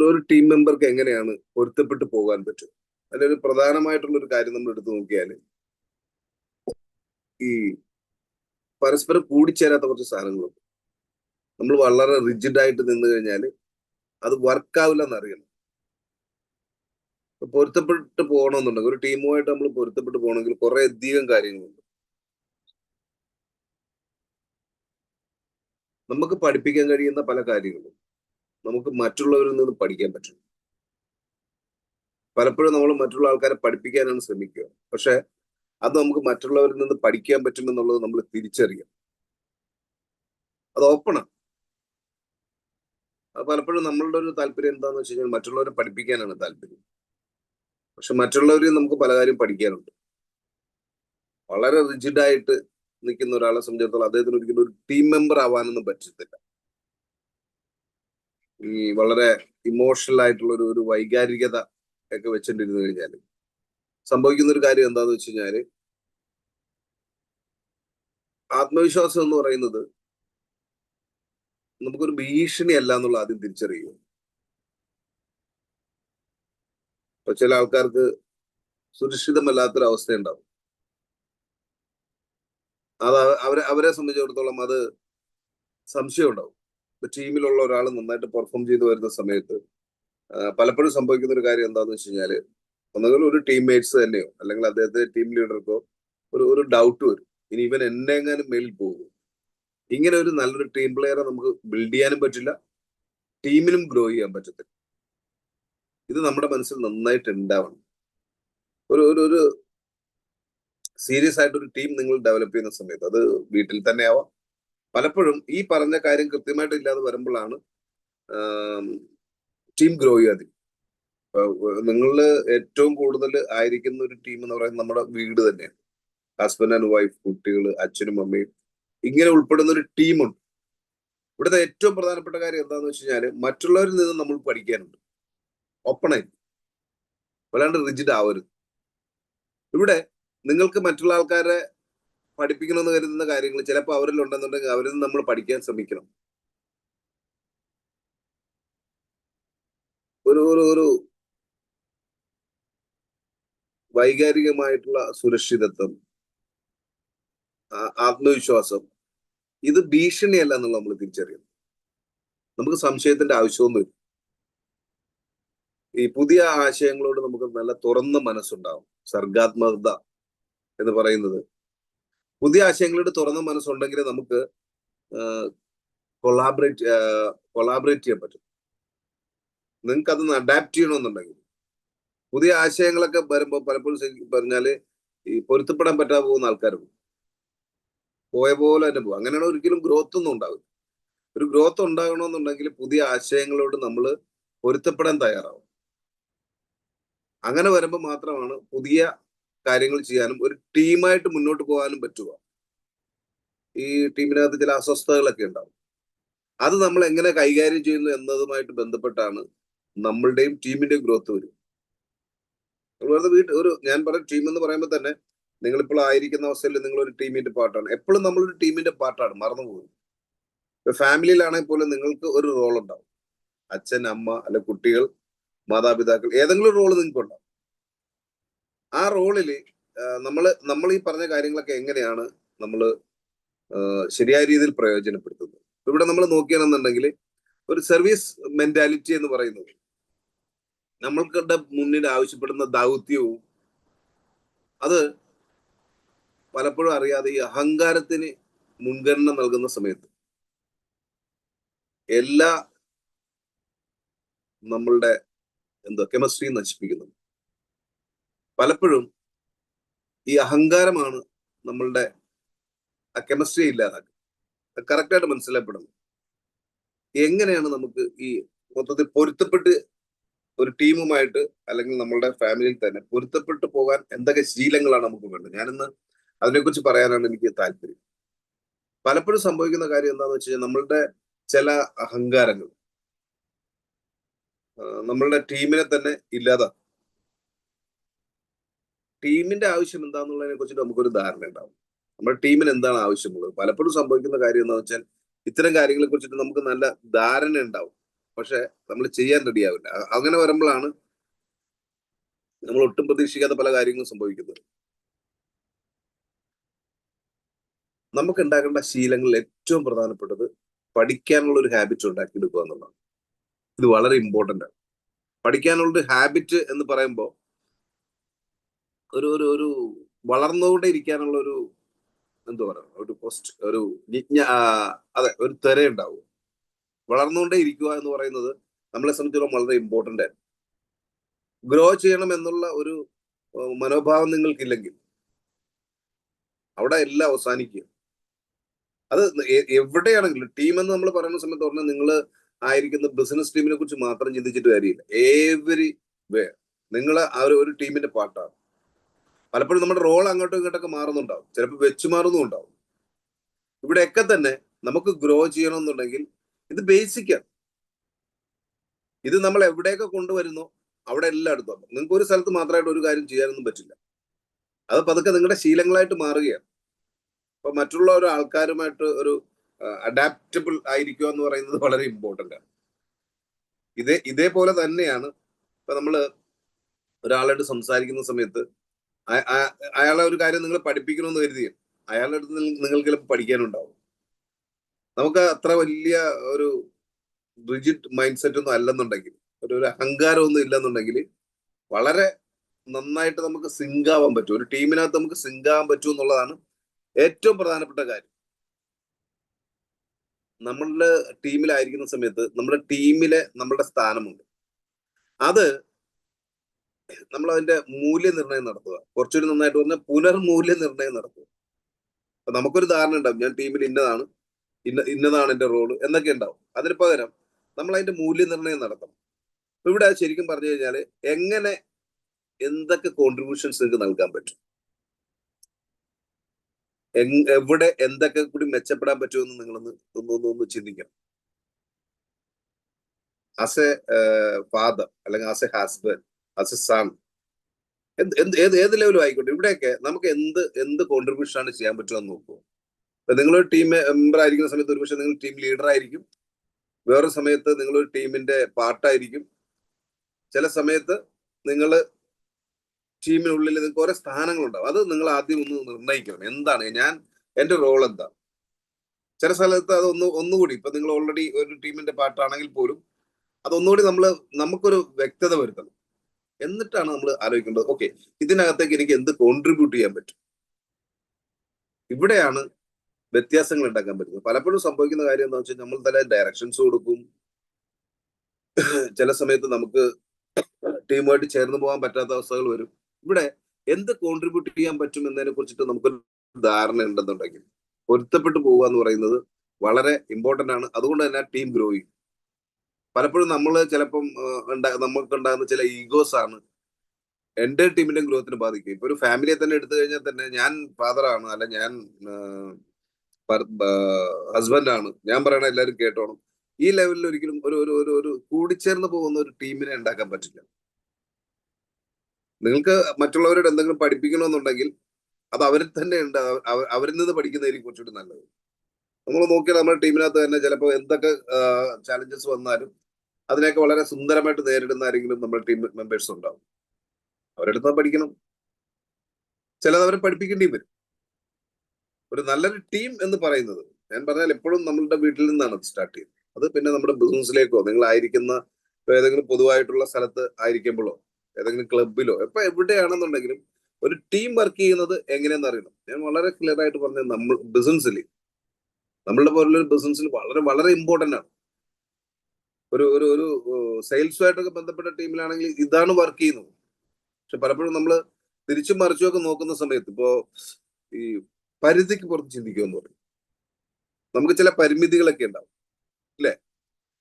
ഒരു ഒരു ടീം മെമ്പർക്ക് എങ്ങനെയാണ് പൊരുത്തപ്പെട്ട് പോകാൻ പറ്റും അതിലൊരു പ്രധാനമായിട്ടുള്ള ഒരു കാര്യം നമ്മൾ എടുത്തു നോക്കിയാൽ ഈ പരസ്പരം കൂടിച്ചേരാത്ത കുറച്ച് സാധനങ്ങളുണ്ട്. നമ്മൾ വളരെ റിജിഡ് ആയിട്ട് നിന്ന് കഴിഞ്ഞാൽ അത് വർക്കാവില്ല എന്നറിയണം പൊരുത്തപ്പെട്ട് പോകണമെന്നുണ്ടെങ്കിൽ ഒരു ടീമുമായിട്ട് നമ്മൾ പൊരുത്തപ്പെട്ട് പോകണമെങ്കിൽ കുറെ അധികം കാര്യങ്ങളുണ്ട്. നമുക്ക് പഠിപ്പിക്കാൻ കഴിയുന്ന പല കാര്യങ്ങളും. നമുക്ക് മറ്റുള്ളവരിൽ നിന്ന് പഠിക്കാൻ പറ്റും. പലപ്പോഴും നമ്മൾ മറ്റുള്ള ആൾക്കാരെ പഠിപ്പിക്കാനാണ് ശ്രമിക്കുക. പക്ഷെ അത് നമുക്ക് മറ്റുള്ളവരിൽ നിന്ന് പഠിക്കാൻ പറ്റുമെന്നുള്ളത് നമ്മൾ തിരിച്ചറിയാം അത് ഓപ്പണാണ് അത് പലപ്പോഴും നമ്മളുടെ ഒരു താല്പര്യം എന്താന്ന് വെച്ച് കഴിഞ്ഞാൽ മറ്റുള്ളവരെ പഠിപ്പിക്കാനാണ് താല്പര്യം. പക്ഷെ മറ്റുള്ളവരിൽ നമുക്ക് പല കാര്യം പഠിക്കാനുണ്ട്. വളരെ റിജിഡായിട്ട് നിൽക്കുന്ന ഒരാളെ സംബന്ധിച്ചിടത്തോളം അദ്ദേഹത്തിന് ഒരിക്കലും ഒരു ടീം മെമ്പർ ആവാനൊന്നും പറ്റത്തില്ല. ഈ വളരെ ഇമോഷണൽ ആയിട്ടുള്ള ഒരു ഒരു വൈകാരികത ഒക്കെ വെച്ചിട്ടിരുന്നു കഴിഞ്ഞാൽ സംഭവിക്കുന്ന ഒരു കാര്യം എന്താന്ന് വെച്ച് കഴിഞ്ഞാൽ ആത്മവിശ്വാസം എന്ന് പറയുന്നത് നമുക്കൊരു ഭീഷണി അല്ല എന്നുള്ള ആദ്യം തിരിച്ചറിയുക. ഇപ്പൊ ചില ആൾക്കാർക്ക് സുരക്ഷിതമല്ലാത്തൊരു അവസ്ഥ ഉണ്ടാവും അത് അവരെ അവരെ സംബന്ധിച്ചിടത്തോളം അത് സംശയം ഉണ്ടാവും ടീമിലുള്ള ഒരാൾ നന്നായിട്ട് പെർഫോം ചെയ്തു വരുന്ന സമയത്ത് പലപ്പോഴും സംഭവിക്കുന്ന ഒരു കാര്യം എന്താണെന്ന് വെച്ച് കഴിഞ്ഞാൽ ഒന്നുകിൽ ഒരു ടീം മേറ്റ്സ് തന്നെയോ അല്ലെങ്കിൽ അദ്ദേഹത്തിന്റെ ടീം ലീഡർക്കോ ഒരു ഒരു ഡൗട്ട് വരും. ഇനി ഇവൻ എന്നെങ്ങാനും മേലിൽ പോകും. ഇങ്ങനെ ഒരു നല്ലൊരു ടീം പ്ലെയറെ നമുക്ക് ബിൽഡ് ചെയ്യാനും പറ്റില്ല ടീമിനും ഗ്രോ ചെയ്യാൻ പറ്റത്തില്ല. ഇത് നമ്മുടെ മനസ്സിൽ നന്നായിട്ട് ഉണ്ടാവണം. ഒരു ഒരു ഒരു സീരിയസ് ആയിട്ട് ഒരു ടീം നിങ്ങൾ ഡെവലപ്പ് ചെയ്യുന്ന സമയത്ത് അത് വീട്ടിൽ തന്നെ ആവാം പലപ്പോഴും ഈ പറഞ്ഞ കാര്യം കൃത്യമായിട്ട് ഇല്ലാതെ വരുമ്പോഴാണ് ടീം ഗ്രോ ചെയ്യാതെ നിങ്ങളിൽ ഏറ്റവും കൂടുതൽ ആയിരിക്കുന്ന ഒരു ടീം എന്ന് പറയുന്നത് നമ്മുടെ വീട് തന്നെയാണ്. ഹസ്ബൻഡ് ആൻഡ് വൈഫ് കുട്ടികൾ അച്ഛനും അമ്മയും ഇങ്ങനെ ഉൾപ്പെടുന്ന ഒരു ടീമുണ്ട്. ഇവിടുത്തെ ഏറ്റവും പ്രധാനപ്പെട്ട കാര്യം എന്താന്ന് വെച്ച് കഴിഞ്ഞാൽ മറ്റുള്ളവരിൽ നിന്ന് നമ്മൾ പഠിക്കാനുണ്ട്. ഒപ്പണായി വല്ലാണ്ട് റിജിഡ് ആവരുത്. ഇവിടെ നിങ്ങൾക്ക് മറ്റുള്ള ആൾക്കാരെ പഠിപ്പിക്കണമെന്ന് കരുതുന്ന കാര്യങ്ങൾ ചിലപ്പോൾ അവരിൽ ഉണ്ടെന്നുണ്ടെങ്കിൽ അവരിൽ നിന്ന് നമ്മൾ പഠിക്കാൻ ശ്രമിക്കണം. ഒരു ഒരു ഒരു വൈകാരികമായിട്ടുള്ള സുരക്ഷിതത്വം ആത്മവിശ്വാസം ഇത് ഭീഷണിയല്ല എന്നുള്ള നമ്മൾ തിരിച്ചറിയണം. നമുക്ക് സംശയത്തിന്റെ ആവശ്യമൊന്നുമില്ല ഈ പുതിയ ആശയങ്ങളോട് നമുക്ക് നല്ല തുറന്ന മനസ്സുണ്ടാവും. സർഗാത്മകത എന്ന് പറയുന്നത് പുതിയ ആശയങ്ങളോട് തുറന്ന മനസ്സുണ്ടെങ്കിൽ നമുക്ക് കൊളാബറേറ്റ് കൊളാബറേറ്റ് ചെയ്യാൻ പറ്റും. നിങ്ങൾക്ക് അതൊന്ന് അഡാപ്റ്റ് ചെയ്യണമെന്നുണ്ടെങ്കിൽ. പുതിയ ആശയങ്ങളൊക്കെ വരുമ്പോൾ പലപ്പോഴും പറഞ്ഞാൽ ഈ പൊരുത്തപ്പെടാൻ പറ്റാതെ പോകുന്ന ആൾക്കാരുണ്ട് പോയ പോലെ തന്നെ പോകും. അങ്ങനെയാണ് ഒരിക്കലും ഗ്രോത്ത് ഒന്നും ഉണ്ടാവില്ല. ഒരു ഗ്രോത്ത് ഉണ്ടാകണമെന്നുണ്ടെങ്കിൽ പുതിയ ആശയങ്ങളോട് നമ്മൾ പൊരുത്തപ്പെടാൻ തയ്യാറാവും അങ്ങനെ വരുമ്പോൾ മാത്രമാണ് പുതിയ കാര്യങ്ങൾ ചെയ്യാനും ഒരു ടീമായിട്ട് മുന്നോട്ട് പോകാനും പറ്റുക. ഈ ടീമിനകത്ത് ചില അസ്വസ്ഥതകളൊക്കെ ഉണ്ടാവും. അത് നമ്മൾ എങ്ങനെ കൈകാര്യം ചെയ്യുന്നു എന്നതുമായിട്ട് ബന്ധപ്പെട്ടാണ് നമ്മളുടെയും ടീമിന്റെയും ഗ്രോത്ത് വരും വെറുതെ വീട്ടിൽ ഒരു ഞാൻ പറഞ്ഞ ടീം എന്ന് പറയുമ്പോൾ തന്നെ നിങ്ങളിപ്പോൾ ആയിരിക്കുന്ന അവസ്ഥയിൽ നിങ്ങൾ ഒരു ടീമിന്റെ പാർട്ടാണ്. എപ്പോഴും നമ്മളൊരു ടീമിന്റെ പാർട്ടാണ് മറന്നുപോകും ഇപ്പൊ ഫാമിലിയിലാണെങ്കിൽ പോലും നിങ്ങൾക്ക് ഒരു റോൾ ഉണ്ടാവും. അച്ഛൻ അമ്മ അല്ലെ കുട്ടികൾ മാതാപിതാക്കൾ ഏതെങ്കിലും റോൾ നിങ്ങൾക്ക് ഉണ്ടാവും ആ റോളിൽ നമ്മൾ നമ്മൾ ഈ പറഞ്ഞ കാര്യങ്ങളൊക്കെ എങ്ങനെയാണ് നമ്മൾ ശരിയായ രീതിയിൽ പ്രയോജനപ്പെടുത്തുന്നത്? ഇവിടെ നമ്മൾ നോക്കുകയാണെന്നുണ്ടെങ്കിൽ ഒരു സർവീസ് മെന്റാലിറ്റി എന്ന് പറയുന്നത് നമ്മൾക്കുടെ മുന്നിൽ ആവശ്യപ്പെടുന്ന ദൗത്യവും അത് പലപ്പോഴും അറിയാതെ ഈ അഹങ്കാരത്തിന് മുൻഗണന നൽകുന്ന സമയത്ത് എല്ലാ നമ്മളുടെ എന്തോ കെമിസ്ട്രി നശിപ്പിക്കുന്നു പലപ്പോഴും ഈ അഹങ്കാരമാണ് നമ്മളുടെ ആ കെമിസ്ട്രി ഇല്ലാതാക്കുക കറക്റ്റായിട്ട് മനസ്സിലാക്കണം എങ്ങനെയാണ് നമുക്ക് ഈ മൊത്തത്തിൽ പൊരുത്തപ്പെട്ട് ഒരു ടീമുമായിട്ട് അല്ലെങ്കിൽ നമ്മളുടെ ഫാമിലിയിൽ തന്നെ പൊരുത്തപ്പെട്ട് പോകാൻ എന്തൊക്കെ ശീലങ്ങളാണ് നമുക്ക് വേണ്ടത്? ഞാനിന്ന് അതിനെക്കുറിച്ച് പറയാനാണ് എനിക്ക് താല്പര്യം. പലപ്പോഴും സംഭവിക്കുന്ന കാര്യം എന്താണെന്ന് വെച്ച് കഴിഞ്ഞാൽ നമ്മളുടെ ചില അഹങ്കാരങ്ങൾ നമ്മളുടെ ടീമിനെ തന്നെ ഇല്ലാതാക്കും. ടീമിന്റെ ആവശ്യം എന്താണെന്നുള്ളതിനെ കുറിച്ചിട്ട് നമുക്കൊരു ധാരണ ഉണ്ടാവും. നമ്മുടെ ടീമിന് എന്താണ് ആവശ്യമുള്ളത്? പലപ്പോഴും സംഭവിക്കുന്ന കാര്യം എന്താണെന്ന് വെച്ചാൽ ഇത്തരം കാര്യങ്ങളെ കുറിച്ചിട്ട് നമുക്ക് നല്ല ധാരണ ഉണ്ടാവും. പക്ഷെ നമ്മൾ ചെയ്യാൻ റെഡിയാവില്ല അങ്ങനെ വരുമ്പോഴാണ് നമ്മൾ ഒട്ടും പ്രതീക്ഷിക്കാത്ത പല കാര്യങ്ങളും സംഭവിക്കുന്നത്. നമുക്ക് ഉണ്ടാക്കേണ്ട ശീലങ്ങളിൽ ഏറ്റവും പ്രധാനപ്പെട്ടത് പഠിക്കാനുള്ള ഒരു ഹാബിറ്റ് ഉണ്ടാക്കിയെടുക്കുക എന്നുള്ളതാണ്. ഇത് വളരെ ഇമ്പോർട്ടന്റ് ആണ്. പഠിക്കാനുള്ള ഒരു ഹാബിറ്റ് എന്ന് പറയുമ്പോൾ ഒരു ഒരു ഒരു വളർന്നുകൊണ്ടേ ഇരിക്കാനുള്ള ഒരു എന്താ പറയുക ഒരു പോസ്റ്റ് ഒരു വിജ്ഞ അതെ ഒരു തെര ഉണ്ടാവും വളർന്നുകൊണ്ടേ ഇരിക്കുക എന്ന് പറയുന്നത് നമ്മളെ സംബന്ധിച്ചിടത്തോളം വളരെ ഇമ്പോർട്ടന്റ് ആയിരുന്നു. ഗ്രോ ചെയ്യണം എന്നുള്ള ഒരു മനോഭാവം നിങ്ങൾക്കില്ലെങ്കിൽ അവിടെ എല്ലാം അവസാനിക്കുക അത് എവിടെയാണെങ്കിലും ടീം എന്ന് നമ്മൾ പറയുന്ന സമയത്ത് പറഞ്ഞാൽ നിങ്ങൾ ആയിരിക്കുന്ന ബിസിനസ് ടീമിനെ കുറിച്ച് മാത്രം ചിന്തിച്ചിട്ട് കാര്യമില്ല. ഏവരി വേ നിങ്ങൾ ആ ഒരു ടീമിന്റെ പാർട്ടാണ് പലപ്പോഴും നമ്മുടെ റോൾ അങ്ങോട്ടും ഇങ്ങോട്ടൊക്കെ മാറുന്നുണ്ടാവും. ചിലപ്പോൾ വെച്ച് മാറുന്നുണ്ടാവും ഇവിടെയൊക്കെ തന്നെ നമുക്ക് ഗ്രോ ചെയ്യണമെന്നുണ്ടെങ്കിൽ ഇത് ബേസിക്കാണ് ഇത് നമ്മൾ എവിടെയൊക്കെ കൊണ്ടുവരുന്നോ അവിടെ എല്ലായിടത്തും നിങ്ങൾക്ക് ഒരു സ്ഥലത്ത് മാത്രമായിട്ട് ഒരു കാര്യം ചെയ്യാനൊന്നും പറ്റില്ല. അത് പതുക്കെ നിങ്ങളുടെ ശീലങ്ങളായിട്ട് മാറുകയാണ്. അപ്പൊ മറ്റുള്ള ഒരു ആൾക്കാരുമായിട്ട് ഒരു അഡാപ്റ്റബിൾ ആയിരിക്കുക എന്ന് പറയുന്നത് വളരെ ഇമ്പോർട്ടന്റ് ആണ്. ഇതേ ഇതേപോലെ തന്നെയാണ് ഇപ്പൊ നമ്മൾ ഒരാളായിട്ട് സംസാരിക്കുന്ന സമയത്ത് അയാളെ ഒരു കാര്യം നിങ്ങൾ പഠിപ്പിക്കണമെന്ന് കരുതി. അയാളുടെ അടുത്ത് നിങ്ങൾക്ക് ചിലപ്പോൾ പഠിക്കാനുണ്ടാവും. നമുക്ക് അത്ര വലിയ ഒരു റിജിഡ് മൈൻഡ് സെറ്റ് ഒന്നും അല്ലെന്നുണ്ടെങ്കിൽ ഒരു ഒരു അഹങ്കാരം ഒന്നും ഇല്ലെന്നുണ്ടെങ്കിൽ വളരെ നന്നായിട്ട് നമുക്ക് സിങ്ക് ആവാൻ പറ്റും. ഒരു ടീമിനകത്ത് നമുക്ക് സിങ്ക് ആവാൻ പറ്റും എന്നുള്ളതാണ് ഏറ്റവും പ്രധാനപ്പെട്ട കാര്യം. നമ്മളുടെ ടീമിലായിരിക്കുന്ന സമയത്ത് നമ്മുടെ ടീമിലെ നമ്മുടെ സ്ഥാനമുണ്ട്. അത് നമ്മൾ അതിന്റെ മൂല്യനിർണയം നടത്തുക. കുറച്ചുകൂടി നന്നായിട്ട് പറഞ്ഞാൽ പുനർമൂല്യനിർണയം നടത്തുക. അപ്പൊ നമുക്കൊരു ധാരണ ഉണ്ടാവും. ഞാൻ ടീമിൽ ഇന്നതാണ്. ഇന്ന ഇന്നതാണ് എന്റെ റോൾ എന്നൊക്കെ ഉണ്ടാവും. അതിന് പകരം നമ്മൾ അതിന്റെ മൂല്യനിർണയം നടത്തണം. അപ്പൊ ഇവിടെ ശരിക്കും പറഞ്ഞു കഴിഞ്ഞാൽ എങ്ങനെ എന്തൊക്കെ കോൺട്രിബ്യൂഷൻസ് നിങ്ങൾക്ക് നൽകാൻ പറ്റും? എവിടെ എന്തൊക്കെ കൂടി മെച്ചപ്പെടാൻ പറ്റുമെന്ന് നിങ്ങളൊന്ന് ഒന്ന് ഒന്ന് ചിന്തിക്കണം. ആസ് എ ഫാദർ അല്ലെങ്കിൽ ആസ് എ ഹസ്ബൻഡ് എ എന്ത് എന്ത് ഏത് ഏത് ലെവലും ആയിക്കോട്ടെ ഇവിടെയൊക്കെ നമുക്ക് എന്ത് എന്ത് കോൺട്രിബ്യൂഷൻ ആണ് ചെയ്യാൻ പറ്റുമെന്ന് നോക്കൂ. ഇപ്പൊ നിങ്ങളൊരു ടീം മെമ്പർ ആയിരിക്കുന്ന സമയത്ത് ഒരുപക്ഷെ നിങ്ങൾ ടീം ലീഡർ ആയിരിക്കും. വേറൊരു സമയത്ത് നിങ്ങളൊരു ടീമിന്റെ പാർട്ടായിരിക്കും ചില സമയത്ത് നിങ്ങൾ ടീമിനുള്ളിൽ നിങ്ങൾക്ക് ഓരോ സ്ഥാനങ്ങളുണ്ടാവും. അത് നിങ്ങൾ ആദ്യം ഒന്ന് നിർണയിക്കണം. എന്താണ്? ഞാൻ എന്റെ റോൾ എന്താ? ചില സ്ഥലത്ത് അത് ഒന്ന് ഒന്നുകൂടി ഇപ്പൊ നിങ്ങൾ ഓൾറെഡി ഒരു ടീമിന്റെ പാർട്ടാണെങ്കിൽ പോലും അതൊന്നുകൂടി നമ്മൾ നമുക്കൊരു വ്യക്തത വരുത്തണം. എന്നിട്ടാണ് നമ്മൾ ആലോചിക്കേണ്ടത് ഓക്കെ ഇതിനകത്തേക്ക് എനിക്ക് എന്ത് കോൺട്രിബ്യൂട്ട് ചെയ്യാൻ പറ്റും? ഇവിടെയാണ് വ്യത്യാസങ്ങൾ ഉണ്ടാക്കാൻ പറ്റുന്നത്. പലപ്പോഴും സംഭവിക്കുന്ന കാര്യം എന്താ വെച്ചാൽ നമ്മൾ തന്നെ ഡയറക്ഷൻസ് കൊടുക്കും. ചില സമയത്ത് നമുക്ക് ടീമുമായിട്ട് ചേർന്ന് പോകാൻ പറ്റാത്ത അവസ്ഥകൾ വരും. ഇവിടെ എന്ത് കോൺട്രിബ്യൂട്ട് ചെയ്യാൻ പറ്റും എന്നതിനെ കുറിച്ചിട്ട് നമുക്ക് ധാരണ ഉണ്ടെന്നുണ്ടെങ്കിൽ പൊരുത്തപ്പെട്ടു പോവുക എന്ന് പറയുന്നത് വളരെ ഇമ്പോർട്ടന്റ് ആണ്. അതുകൊണ്ട് തന്നെ ടീം ഗ്രോയിങ് പലപ്പോഴും നമ്മൾ ചിലപ്പം ഉണ്ടാ നമുക്ക് ഉണ്ടാകുന്ന ചില ഈഗോസ് ആണ് എന്റെ ടീമിന്റെ ഗ്രോത്തിന് ബാധിക്കും. ഇപ്പൊ ഒരു ഫാമിലിയെ തന്നെ എടുത്തു കഴിഞ്ഞാൽ തന്നെ ഞാൻ ഫാദറാണ് അല്ല ഞാൻ ഹസ്ബൻഡ് ആണ്. ഞാൻ പറയണ എല്ലാവരും കേട്ടോണം. ഈ ലെവലിൽ ഒരിക്കലും ഒരു ഒരു ഒരു ഒരു കൂടിച്ചേർന്ന് പോകുന്ന ഒരു ടീമിനെ ഉണ്ടാക്കാൻ പറ്റില്ല. നിങ്ങൾക്ക് മറ്റുള്ളവരോട് എന്തെങ്കിലും പഠിപ്പിക്കണമെന്നുണ്ടെങ്കിൽ അത് അവരിൽ തന്നെ ഉണ്ട്. അവരിൽ നിന്ന് പഠിക്കുന്നതിനെ കുറച്ചുകൂടി നല്ലത്. നമ്മൾ നോക്കിയാൽ നമ്മുടെ ടീമിനകത്ത് തന്നെ ചിലപ്പോൾ എന്തൊക്കെ ചാലഞ്ചസ് വന്നാലും അതിനെയൊക്കെ വളരെ സുന്ദരമായിട്ട് നേരിടുന്ന ആരെങ്കിലും നമ്മുടെ ടീം മെമ്പേഴ്സ് ഉണ്ടാവും. അവരെടുത്ത് പഠിക്കണം. ചിലത് അവരെ പഠിപ്പിക്കേണ്ടി വരും. ഒരു നല്ലൊരു ടീം എന്ന് പറയുന്നത് ഞാൻ പറഞ്ഞാൽ എപ്പോഴും നമ്മളുടെ വീട്ടിൽ നിന്നാണ് സ്റ്റാർട്ട് ചെയ്യുന്നത്. അത് പിന്നെ നമ്മുടെ ബിസിനസ്സിലേക്കോ നിങ്ങൾ ആയിരിക്കുന്ന ഏതെങ്കിലും പൊതുവായിട്ടുള്ള സ്ഥലത്ത് ആയിരിക്കുമ്പോഴോ ഏതെങ്കിലും ക്ലബിലോ ഇപ്പൊ എവിടെയാണെന്നുണ്ടെങ്കിലും ഒരു ടീം വർക്ക് ചെയ്യുന്നത് എങ്ങനെയെന്ന് അറിയണം. ഞാൻ വളരെ ക്ലിയർ ആയിട്ട് പറഞ്ഞത് നമ്മൾ ബിസിനസ്സിൽ നമ്മളുടെ പോലുള്ള ബിസിനസ്സിൽ വളരെ വളരെ ഇമ്പോർട്ടന്റ് ആണ്. ഒരു ഒരു ഒരു സെയിൽസുമായിട്ടൊക്കെ ബന്ധപ്പെട്ട ടീമിലാണെങ്കിൽ ഇതാണ് വർക്ക് ചെയ്യുന്നത്. പക്ഷെ പലപ്പോഴും നമ്മൾ തിരിച്ചും മറിച്ചും ഒക്കെ നോക്കുന്ന സമയത്ത് ഇപ്പോ ഈ പരിധിക്ക് പുറത്ത് ചിന്തിക്കുമെന്ന് പറയും. നമുക്ക് ചില പരിമിതികളൊക്കെ ഉണ്ടാവും അല്ലേ?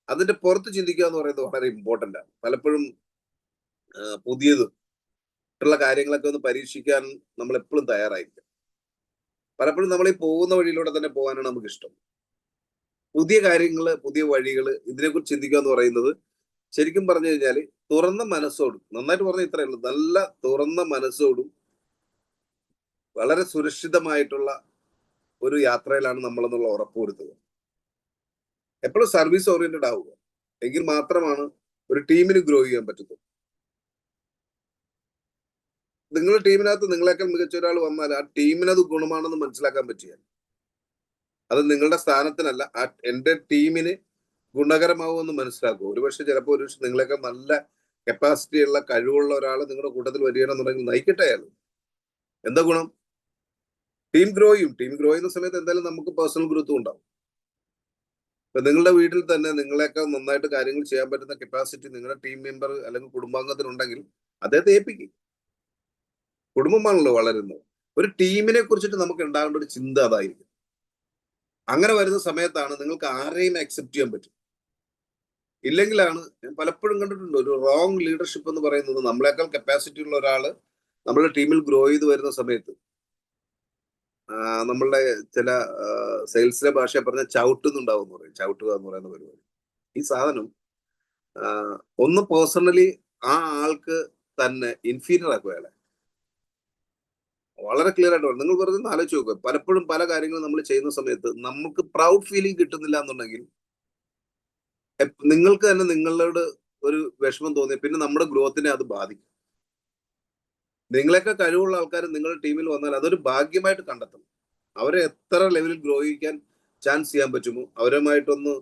അതിന്റെ പുറത്ത് ചിന്തിക്കുക എന്ന് പറയുന്നത് വളരെ ഇമ്പോർട്ടന്റ് ആണ്. പലപ്പോഴും പുതിയത് മറ്റുള്ള കാര്യങ്ങളൊക്കെ ഒന്ന് പരീക്ഷിക്കാൻ നമ്മൾ എപ്പോഴും തയ്യാറായിരിക്കും. പലപ്പോഴും നമ്മൾ ഈ പോകുന്ന വഴിയിലൂടെ തന്നെ പോകാനാണ് നമുക്ക് ഇഷ്ടം പുതിയ കാര്യങ്ങൾ പുതിയ വഴികൾ ഇതിനെക്കുറിച്ച് ചിന്തിക്കുക എന്ന് പറയുന്നത് ശരിക്കും പറഞ്ഞു കഴിഞ്ഞാൽ തുറന്ന മനസ്സോടും നന്നായിട്ട് പറഞ്ഞ ഇത്രയേ ഉള്ളൂ നല്ല തുറന്ന മനസ്സോടും വളരെ സുരക്ഷിതമായിട്ടുള്ള ഒരു യാത്രയിലാണ് നമ്മളെന്നുള്ള ഉറപ്പുവരുത്തുക. എപ്പോഴും സർവീസ് ഓറിയന്റഡ് ആവുക. എങ്കിൽ മാത്രമാണ് ഒരു ടീമിന് ഗ്രോ ചെയ്യാൻ പറ്റത്തുള്ളൂ. നിങ്ങളുടെ ടീമിനകത്ത് നിങ്ങളെക്കാൾ മികച്ച ഒരാൾ വന്നാൽ ആ ടീമിനത് ഗുണമാണെന്ന് മനസ്സിലാക്കാൻ പറ്റിയ അത് നിങ്ങളുടെ സ്ഥാനത്തിനല്ല ആ എന്റെ ടീമിന് ഗുണകരമാവുമെന്ന് മനസ്സിലാക്കും ഒരുപക്ഷെ ചിലപ്പോൾ ഒരു നിങ്ങളെക്കാൾ നല്ല കപ്പാസിറ്റി ഉള്ള കഴിവുള്ള ഒരാൾ നിങ്ങളുടെ കൂട്ടത്തിൽ വരികയാണെന്നുണ്ടെങ്കിൽ നയിക്കട്ടെ അയാൾ. എന്താ ഗുണം? ടീം ഗ്രോ ചെയ്യും ടീം ഗ്രോ ചെയ്യുന്ന സമയത്ത് എന്തായാലും നമുക്ക് പേഴ്സണൽ ഗ്രോത്തും ഉണ്ടാവും. ഇപ്പൊ നിങ്ങളുടെ വീട്ടിൽ തന്നെ നിങ്ങളെക്കാൾ നന്നായിട്ട് കാര്യങ്ങൾ ചെയ്യാൻ പറ്റുന്ന കപ്പാസിറ്റി നിങ്ങളുടെ ടീം മെമ്പർ അല്ലെങ്കിൽ കുടുംബാംഗത്തിനുണ്ടെങ്കിൽ അദ്ദേഹത്തെ ഏൽപ്പിക്കും. കുടുംബമാണല്ലോ വളരുന്നത്. ഒരു ടീമിനെ കുറിച്ചിട്ട് നമുക്ക് ഉണ്ടാകേണ്ട ഒരു ചിന്ത അതായിരിക്കും. അങ്ങനെ വരുന്ന സമയത്താണ് നിങ്ങൾക്ക് ആരെയും അക്സെപ്റ്റ് ചെയ്യാൻ പറ്റും. ഇല്ലെങ്കിലാണ് ഞാൻ പലപ്പോഴും കണ്ടിട്ടുണ്ട് ഒരു റോങ് ലീഡർഷിപ്പ് എന്ന് പറയുന്നത് നമ്മളെക്കാൾ കപ്പാസിറ്റി ഉള്ള ഒരാൾ നമ്മുടെ ടീമിൽ ഗ്രോ ചെയ്ത് വരുന്ന സമയത്ത് നമ്മളുടെ ചില സെയിൽസിലെ ഭാഷ പറഞ്ഞ ചവിട്ടുന്നുണ്ടാവും എന്ന് പറയും. ചവിട്ടുക എന്ന് പറയുന്ന പരിപാടി. ഈ സാധനം ഒന്ന് പേഴ്സണലി ആ ആൾക്ക് തന്നെ ഇൻഫീരിയർ ആക്കുക അയാളെ. വളരെ ക്ലിയർ ആയിട്ട്. നിങ്ങൾ ഒന്ന് ആലോചിച്ച് നോക്കുക പലപ്പോഴും പല കാര്യങ്ങളും നമ്മൾ ചെയ്യുന്ന സമയത്ത് നമുക്ക് പ്രൗഡ് ഫീലിംഗ് കിട്ടുന്നില്ല എന്നുണ്ടെങ്കിൽ നിങ്ങൾക്ക് തന്നെ നിങ്ങളോട് ഒരു വിഷമം തോന്നി പിന്നെ നമ്മുടെ ഗ്രോത്തിനെ അത് ബാധിക്കും. നിങ്ങളെയൊക്കെ കഴിവുള്ള ആൾക്കാർ നിങ്ങളുടെ ടീമിൽ വന്നാൽ അതൊരു ഭാഗ്യമായിട്ട് കണ്ടെത്തണം. അവരെ എത്ര ലെവലിൽ ഗ്രോ ചെയ്യിക്കാൻ ചാൻസ് ചെയ്യാൻ പറ്റുമോ അവരുമായിട്ടൊന്ന്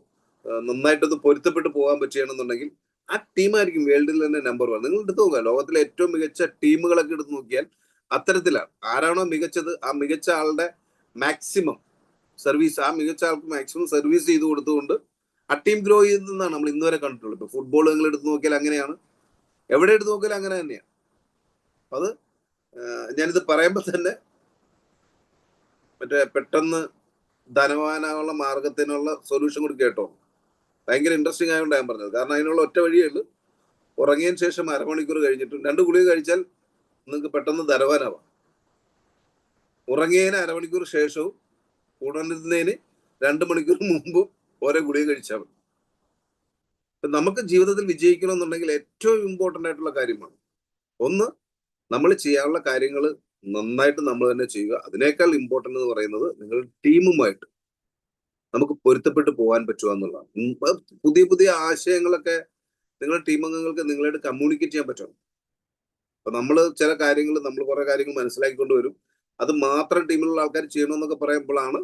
നന്നായിട്ടൊന്ന് പൊരുത്തപ്പെട്ട് പോകാൻ പറ്റുകയാണെന്നുണ്ടെങ്കിൽ ആ ടീമായിരിക്കും വേൾഡിൽ തന്നെ നമ്പർ വൺ നിങ്ങൾ എടുത്ത് നോക്കുക. ലോകത്തിലെ ഏറ്റവും മികച്ച ടീമുകളൊക്കെ എടുത്ത് നോക്കിയാൽ അത്തരത്തിലാണ്. ആരാണോ മികച്ചത് ആ മികച്ച ആളുടെ മാക്സിമം സർവീസ് ആ മികച്ച ആൾക്ക് മാക്സിമം സർവീസ് ചെയ്ത് കൊടുത്തുകൊണ്ട് ആ ടീം ഗ്രോ ചെയ്തെന്നാണ് നമ്മൾ ഇന്നുവരെ കണ്ടിട്ടുള്ളത്. ഇപ്പൊ ഫുട്ബോൾ നിങ്ങൾ എടുത്ത് നോക്കിയാൽ അങ്ങനെയാണ്. എവിടെ എടുത്ത് നോക്കിയാൽ അങ്ങനെ തന്നെയാണ് അത് ഞാനിത് പറയുമ്പോൾ തന്നെ മറ്റേ പെട്ടെന്ന് ധനവാനാനുള്ള മാർഗത്തിനുള്ള സൊല്യൂഷൻ കൂടി കേട്ടോ. ഭയങ്കര ഇൻട്രസ്റ്റിംഗ് ആയതുകൊണ്ട് ഞാൻ പറഞ്ഞത്. കാരണം അതിനുള്ള ഒറ്റ വഴിയേ ഉള്ളൂ. ഉറങ്ങിയതിന് ശേഷം അരമണിക്കൂർ കഴിഞ്ഞിട്ടും രണ്ട് ഗുളിക കഴിച്ചാൽ നിങ്ങൾക്ക് പെട്ടെന്ന് തരവാനാവാം ഉറങ്ങിയതിന് അരമണിക്കൂർ ശേഷവും ഉണരുന്നതിന് രണ്ട് മണിക്കൂർ മുമ്പും ഓരോ ഗുളിക കഴിച്ചാൽ മതി. നമുക്ക് ജീവിതത്തിൽ വിജയിക്കണമെന്നുണ്ടെങ്കിൽ ഏറ്റവും ഇമ്പോർട്ടന്റ് ആയിട്ടുള്ള കാര്യമാണ്. ഒന്ന് നമ്മൾ ചെയ്യാനുള്ള കാര്യങ്ങൾ നന്നായിട്ട് നമ്മൾ തന്നെ ചെയ്യുക. അതിനേക്കാൾ ഇമ്പോർട്ടന്റ് എന്ന് പറയുന്നത് നിങ്ങൾ ടീമുമായിട്ട് നമുക്ക് പൊരുത്തപ്പെട്ട് പോകാൻ പറ്റുക എന്നുള്ളതാണ്. പുതിയ പുതിയ ആശയങ്ങളൊക്കെ നിങ്ങളുടെ ടീം അംഗങ്ങൾക്ക് നിങ്ങളായിട്ട് കമ്മ്യൂണിക്കേറ്റ് ചെയ്യാൻ പറ്റണം അപ്പൊ നമ്മൾ ചില കാര്യങ്ങൾ നമ്മൾ കുറെ കാര്യങ്ങൾ മനസ്സിലാക്കിക്കൊണ്ട് വരും. അത് മാത്രം ടീമിലുള്ള ആൾക്കാർ ചെയ്യണമെന്നൊക്കെ പറയുമ്പോഴാണ്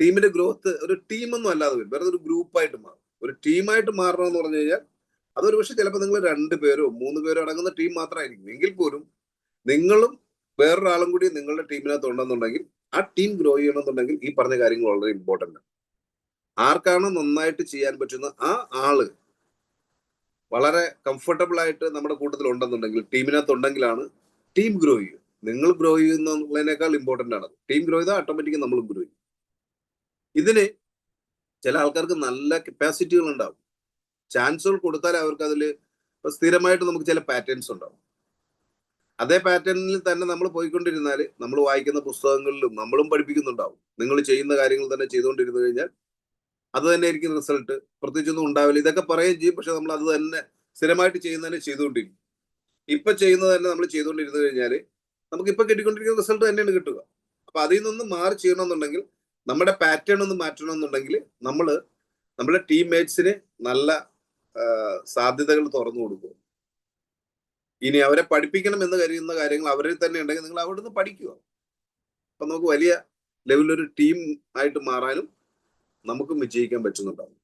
ടീമിന്റെ ഗ്രോത്ത് ഒരു ടീമൊന്നും അല്ലാതെ വരും. വേറെ ഒരു ഗ്രൂപ്പായിട്ട് മാറും. ഒരു ടീമായിട്ട് മാറണമെന്ന് പറഞ്ഞു കഴിഞ്ഞാൽ അതൊരു പക്ഷെ ചിലപ്പോൾ നിങ്ങൾ രണ്ട് പേരോ മൂന്ന് പേരോ അടങ്ങുന്ന ടീം മാത്രമായിരിക്കും. എങ്കിൽ പോലും നിങ്ങളും വേറൊരാളും കൂടി നിങ്ങളുടെ ടീമിനകത്ത് ഉണ്ടെന്നുണ്ടെങ്കിൽ ആ ടീം ഗ്രോ ചെയ്യണമെന്നുണ്ടെങ്കിൽ ഈ പറഞ്ഞ കാര്യങ്ങൾ വളരെ ഇമ്പോർട്ടന്റ് ആർക്കാണ് നന്നായിട്ട് ചെയ്യാൻ പറ്റുന്ന ആ ആൾ വളരെ കംഫർട്ടബിൾ ആയിട്ട് നമ്മുടെ കൂട്ടത്തിൽ ഉണ്ടെന്നുണ്ടെങ്കിൽ ടീമിനകത്ത് ഉണ്ടെങ്കിലാണ് ടീം ഗ്രോ ചെയ്യുക. നിങ്ങൾ ഗ്രോ ചെയ്യുന്നതിനേക്കാൾ ഇമ്പോർട്ടന്റ് ആണ് ടീം ഗ്രോ ചെയ്താൽ ഓട്ടോമാറ്റിക്കലി നമ്മളും ഗ്രോ ചെയ്യും. ഇതിന് ചില ആൾക്കാർക്ക് നല്ല കപ്പാസിറ്റികൾ ഉണ്ടാവും. ചാൻസുകൾ കൊടുത്താൽ അവർക്ക് അതിൽ സ്ഥിരമായിട്ട് നമുക്ക് ചില പാറ്റേൺസ് ഉണ്ടാവും. അതേ പാറ്റേണിൽ തന്നെ നമ്മൾ പോയിക്കൊണ്ടിരുന്നാൽ നമ്മൾ വായിക്കുന്ന പുസ്തകങ്ങളിലും നമ്മളും പഠിപ്പിക്കുന്നുണ്ടാവും. നിങ്ങൾ ചെയ്യുന്ന കാര്യങ്ങൾ തന്നെ ചെയ്തുകൊണ്ടിരുന്നു കഴിഞ്ഞാൽ അത് തന്നെ ആയിരിക്കും റിസൾട്ട് പ്രത്യേകിച്ചൊന്നും ഉണ്ടാവില്ല. ഇതൊക്കെ പറയുകയും ചെയ്യും. പക്ഷെ നമ്മൾ അത് തന്നെ സ്ഥിരമായിട്ട് ചെയ്യുന്നതന്നെ ചെയ്തുകൊണ്ടിരിക്കും. ഇപ്പൊ ചെയ്യുന്നത് തന്നെ നമ്മൾ ചെയ്തുകൊണ്ടിരുന്നു കഴിഞ്ഞാൽ നമുക്ക് ഇപ്പൊ കിട്ടിക്കൊണ്ടിരിക്കുന്ന റിസൾട്ട് തന്നെയാണ് കിട്ടുക. അപ്പൊ അതിൽ നിന്ന് മാറി ചെയ്യണമെന്നുണ്ടെങ്കിൽ നമ്മുടെ പാറ്റേൺ ഒന്ന് മാറ്റണമെന്നുണ്ടെങ്കിൽ നമ്മൾ നമ്മുടെ ടീം മേറ്റ്സിന് നല്ല സാധ്യതകൾ തുറന്നു കൊടുക്കുക ഇനി അവരെ പഠിപ്പിക്കണം എന്ന് കരുതുന്ന കാര്യങ്ങൾ അവരിൽ തന്നെ ഉണ്ടെങ്കിൽ നിങ്ങൾ അവിടെ നിന്ന് പഠിക്കുക. അപ്പൊ നമുക്ക് വലിയ ലെവലിൽ ഒരു ടീം ആയിട്ട് മാറാനും നമുക്കും വിജയിക്കാൻ പറ്റുന്നുണ്ടാവും.